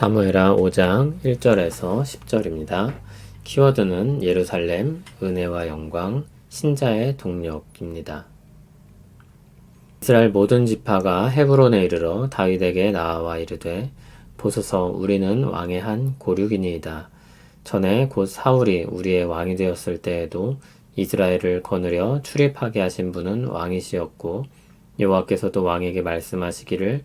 사무엘하 5장 1절에서 10절입니다. 키워드는 예루살렘, 은혜와 영광, 신자의 동력입니다. 이스라엘 모든 지파가 헤브론에 이르러 다윗에게 나아와 이르되 보소서 우리는 왕의 한 고륙이니이다. 전에 곧 사울이 우리의 왕이 되었을 때에도 이스라엘을 거느려 출입하게 하신 분은 왕이시였고 여호와께서도 왕에게 말씀하시기를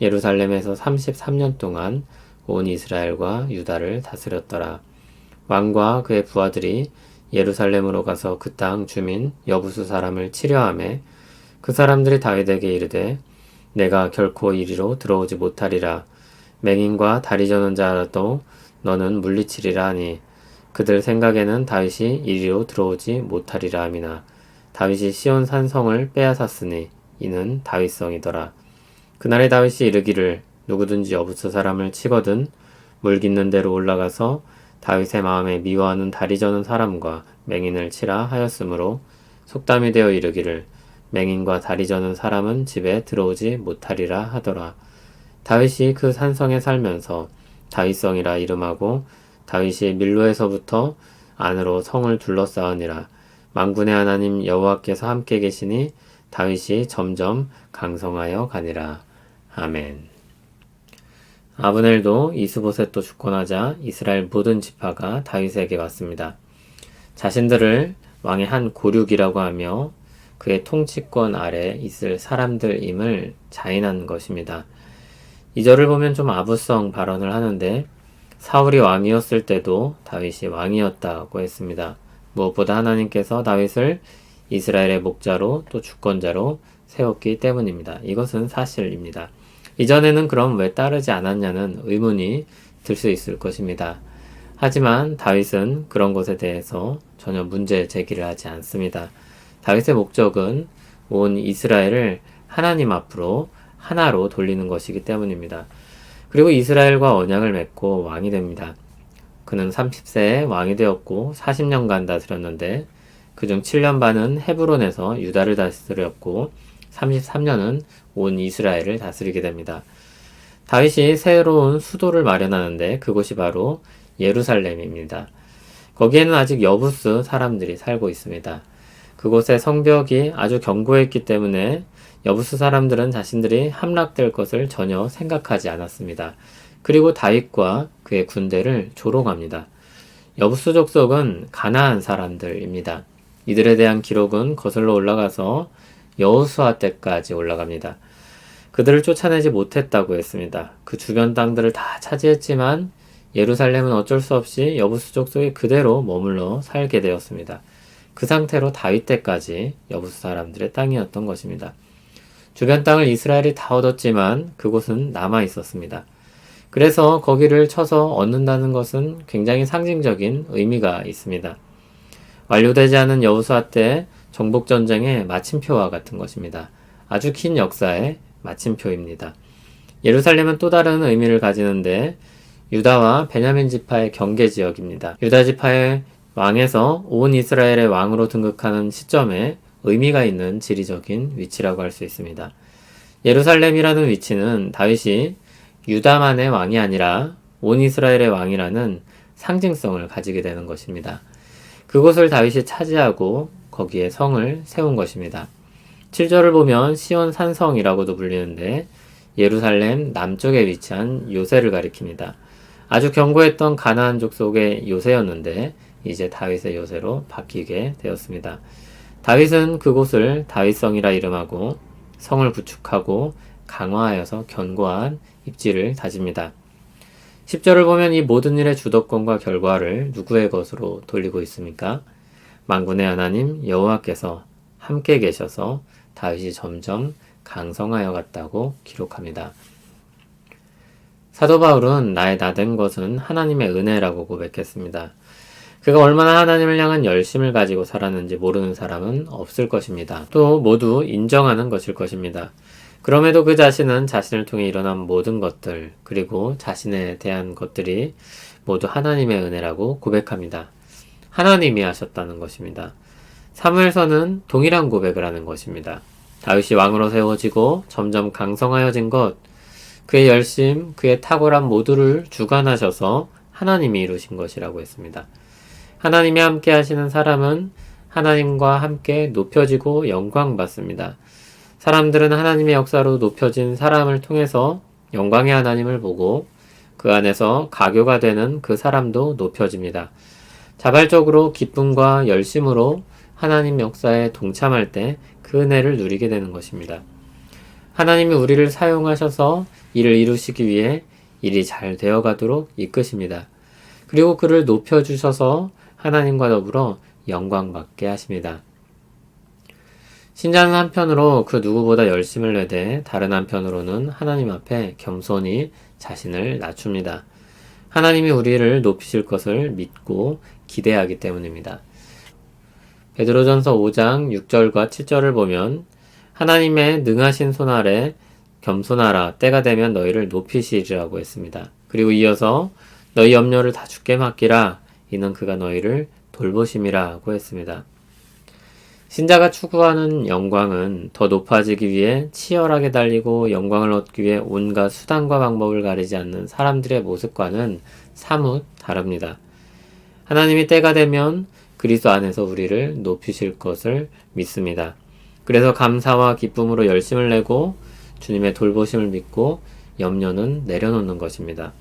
예루살렘에서 33년 동안 온 이스라엘과 유다를 다스렸더라. 왕과 그의 부하들이 예루살렘으로 가서 그 땅 주민 여부수 사람을 치려함에 그 사람들이 다윗에게 이르되 내가 결코 이리로 들어오지 못하리라. 맹인과 다리 저는 자라도 너는 물리치리라 하니 그들 생각에는 다윗이 이리로 들어오지 못하리라 함이나 다윗이 시온 산성을 빼앗았으니 이는 다윗성이더라. 그날에 다윗이 이르기를 누구든지 여부서 사람을 치거든 물 깃는 대로 올라가서 다윗의 마음에 미워하는 다리 저는 사람과 맹인을 치라 하였으므로 속담이 되어 이르기를 맹인과 다리 저는 사람은 집에 들어오지 못하리라 하더라. 다윗이 그 산성에 살면서 다윗성이라 이름하고 다윗이 밀로에서부터 안으로 성을 둘러싸으니라. 만군의 하나님 여호와께서 함께 계시니 다윗이 점점 강성하여 가니라. 아멘. 아브넬도 이스보셋도 죽고 나자 이스라엘 모든 지파가 다윗에게 왔습니다. 자신들을 왕의 한 고륙이라고 하며 그의 통치권 아래 있을 사람들임을 자인한 것입니다. 이 절을 보면 좀 아부성 발언을 하는데 사울이 왕이었을 때도 다윗이 왕이었다고 했습니다. 무엇보다 하나님께서 다윗을 이스라엘의 목자로 또 주권자로 세웠기 때문입니다. 이것은 사실입니다. 이전에는 그럼 왜 따르지 않았냐는 의문이 들 수 있을 것입니다. 하지만 다윗은 그런 것에 대해서 전혀 문제 제기를 하지 않습니다. 다윗의 목적은 온 이스라엘을 하나님 앞으로 하나로 돌리는 것이기 때문입니다. 그리고 이스라엘과 언약을 맺고 왕이 됩니다. 그는 30세에 왕이 되었고 40년간 다스렸는데 그중 7년 반은 헤브론에서 유다를 다스렸고 33년은 온 이스라엘을 다스리게 됩니다. 다윗이 새로운 수도를 마련하는데 그곳이 바로 예루살렘입니다. 거기에는 아직 여부스 사람들이 살고 있습니다. 그곳의 성벽이 아주 견고했기 때문에 여부스 사람들은 자신들이 함락될 것을 전혀 생각하지 않았습니다. 그리고 다윗과 그의 군대를 조롱합니다. 여부스 족속은 가나안 사람들입니다. 이들에 대한 기록은 거슬러 올라가서 여호수아 때까지 올라갑니다. 그들을 쫓아내지 못했다고 했습니다. 그 주변 땅들을 다 차지했지만 예루살렘은 어쩔 수 없이 여부수 족 속에 그대로 머물러 살게 되었습니다. 그 상태로 다윗 때까지 여부수 사람들의 땅이었던 것입니다. 주변 땅을 이스라엘이 다 얻었지만 그곳은 남아 있었습니다. 그래서 거기를 쳐서 얻는다는 것은 굉장히 상징적인 의미가 있습니다. 완료되지 않은 여우수아 때 정복 전쟁의 마침표와 같은 것입니다. 아주 긴 역사의 마침표입니다. 예루살렘은 또 다른 의미를 가지는데 유다와 베냐민 지파의 경계 지역입니다. 유다 지파의 왕에서 온 이스라엘의 왕으로 등극하는 시점에 의미가 있는 지리적인 위치라고 할 수 있습니다. 예루살렘이라는 위치는 다윗이 유다만의 왕이 아니라 온 이스라엘의 왕이라는 상징성을 가지게 되는 것입니다. 그곳을 다윗이 차지하고 거기에 성을 세운 것입니다. 7절을 보면 시온 산성이라고도 불리는데 예루살렘 남쪽에 위치한 요새를 가리킵니다. 아주 견고했던 가나안 족 속의 요새였는데 이제 다윗의 요새로 바뀌게 되었습니다. 다윗은 그곳을 다윗성이라 이름하고 성을 구축하고 강화하여서 견고한 입지를 다집니다. 10절을 보면 이 모든 일의 주도권과 결과를 누구의 것으로 돌리고 있습니까? 만군의 하나님 여호와께서 함께 계셔서 다윗이 점점 강성하여 갔다고 기록합니다. 사도 바울은 나의 나된 것은 하나님의 은혜라고 고백했습니다. 그가 얼마나 하나님을 향한 열심을 가지고 살았는지 모르는 사람은 없을 것입니다. 또 모두 인정하는 것일 것입니다. 그럼에도 그 자신은 자신을 통해 일어난 모든 것들, 그리고 자신에 대한 것들이 모두 하나님의 은혜라고 고백합니다. 하나님이 하셨다는 것입니다. 사무엘서는 동일한 고백을 하는 것입니다. 다윗이 왕으로 세워지고 점점 강성하여진 것, 그의 열심, 그의 탁월한 모두를 주관하셔서 하나님이 이루신 것이라고 했습니다. 하나님이 함께 하시는 사람은 하나님과 함께 높여지고 영광받습니다. 사람들은 하나님의 역사로 높여진 사람을 통해서 영광의 하나님을 보고 그 안에서 가교가 되는 그 사람도 높여집니다. 자발적으로 기쁨과 열심으로 하나님 역사에 동참할 때 그 은혜를 누리게 되는 것입니다. 하나님이 우리를 사용하셔서 일을 이루시기 위해 일이 잘 되어 가도록 이끄십니다. 그리고 그를 높여주셔서 하나님과 더불어 영광받게 하십니다. 신자는 한편으로 그 누구보다 열심을 내되 다른 한편으로는 하나님 앞에 겸손히 자신을 낮춥니다. 하나님이 우리를 높이실 것을 믿고 기대하기 때문입니다. 베드로전서 5장 6절과 7절을 보면 하나님의 능하신 손 아래 겸손하라 때가 되면 너희를 높이시리라고 했습니다. 그리고 이어서 너희 염려를 다 주께 맡기라 이는 그가 너희를 돌보심이라고 했습니다. 신자가 추구하는 영광은 더 높아지기 위해 치열하게 달리고 영광을 얻기 위해 온갖 수단과 방법을 가리지 않는 사람들의 모습과는 사뭇 다릅니다. 하나님이 때가 되면 그리스도 안에서 우리를 높이실 것을 믿습니다. 그래서 감사와 기쁨으로 열심을 내고 주님의 돌보심을 믿고 염려는 내려놓는 것입니다.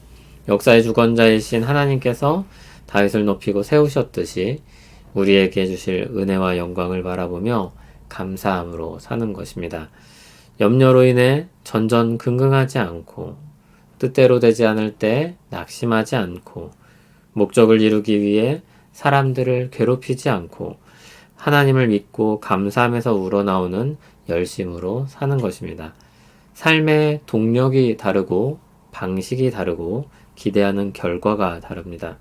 역사의 주권자이신 하나님께서 다윗을 높이고 세우셨듯이 우리에게 주실 은혜와 영광을 바라보며 감사함으로 사는 것입니다. 염려로 인해 전전긍긍하지 않고 뜻대로 되지 않을 때 낙심하지 않고 목적을 이루기 위해 사람들을 괴롭히지 않고 하나님을 믿고 감사하면서 우러나오는 열심으로 사는 것입니다. 삶의 동력이 다르고 방식이 다르고 기대하는 결과가 다릅니다.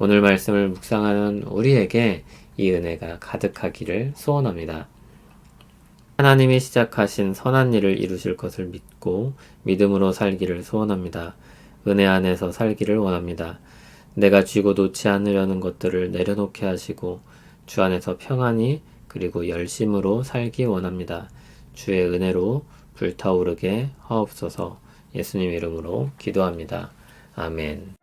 오늘 말씀을 묵상하는 우리에게 이 은혜가 가득하기를 소원합니다. 하나님이 시작하신 선한 일을 이루실 것을 믿고 믿음으로 살기를 소원합니다. 은혜 안에서 살기를 원합니다. 내가 쥐고 놓지 않으려는 것들을 내려놓게 하시고 주 안에서 평안히 그리고 열심으로 살기 원합니다. 주의 은혜로 불타오르게 하옵소서 예수님 이름으로 기도합니다. 아멘.